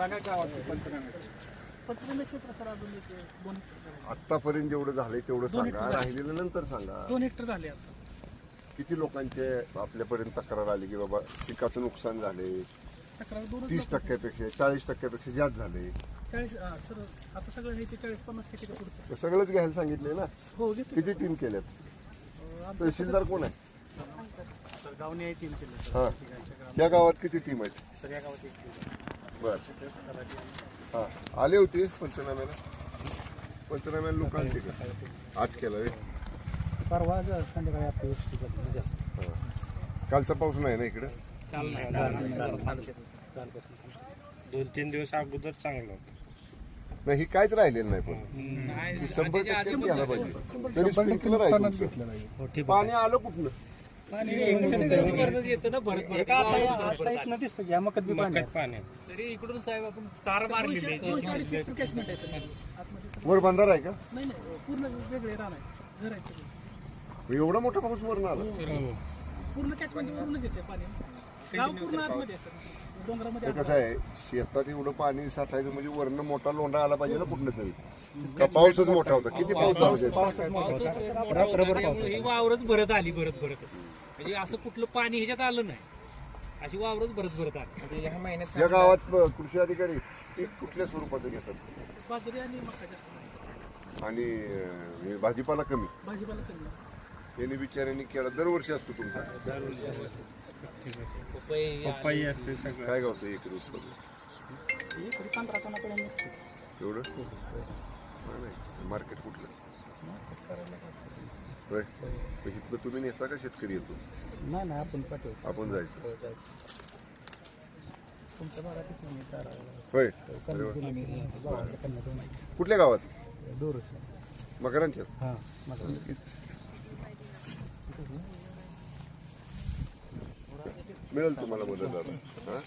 सांगा गावात पंचनामे पंचनामे क्षेत्र सर अजून एक दोन हेक्टर झाले. आतापर्यंत जेवढं झालंय तेवढं दोन सांगा. राहिलेलं नंतर सांगा. दोन हेक्टर झाले आता. किती लोकांचे आपल्यापर्यंत तक्रार आली की बाबा पिकाचं नुकसान झाले? तक्रार दोनच तीस लोकं- टक्क्यापेक्षा चाळीस टक्क्यापेक्षा जास्त झाले. चाळीस हा, सर आता सगळं हे ते चाळीस पन्नास टक्के पुढचं. तर सगळंच घ्यायला सांगितले ना? हो घेतो किती टीम केल्यात? तहसीलदार कोण आहे? सर गावने केले हा. या गावात किती टीम आहेत? सगळ्या गावात एक. बर. हा आले होते पंचनाम्याला. पंचनाम्याला लोक आले का? आज केलं रे. परवा संध्याकाळी आता हा. कालचा पाऊस नाही ना इकडं? दोन तीन दिवस अगोदर चांगलं होतं. नाही ही काहीच राहिलेलं नाही पण. शंभर टक्के घ्यायला पाहिजे. तरी स्प्रिंकलर आहे तुमचं. पाणी आलं कुठनं? तरी इकडून साहेब आपण तार वर बंधारा आहे का? नाही नाही पूर्ण वेगळे रान आहे घर आहे सगळे. एवढा मोठा पाऊस वर आला. पूर्ण कॅचमेंट वरूनच येते पाणी. गाव पूर्ण आतमध्ये कसं आहे शेतात एवढं पाणी साठायचं म्हणजे वरनं मोठा लोंढा आला पाहिजे ना कुठनं तरी. पाऊसच मोठा होता? किती पाऊस ही वावरच भरत आली भरत भरत. म्हणजे असं कुठलं पाणी ह्याच्यात आलं नाही. अशी वावरच भरत भरत आली. या गावात ब- कृषी अधिकारी पीक कुठल्या स्वरूपाचं घेतात? बाजरी आणि मका जास्त नाही. आणि अं, हे भाजीपाला कमी. भाजीपाला कमी. आहे. यांनी बिचाऱ्यांनी केला. दरवर्षी असतो तुमचा. पपई असते सगळं. काय गावचं एक उत्पन्न हे तरी पंधरा टनापर्यंत निघते. एवढं मार्केट. होय. मग इथलं तुम्ही नेता का शेतकरी येतो नाही नाही आपण पाठवतो आपण जायचं. तुमच्या भागातच नाही तारा होय. अरे वा. आहे. कुठल्या गावात? दोरस. मकरांच्या? हां मला मिळेल तुम्हाला मदत दादा हा?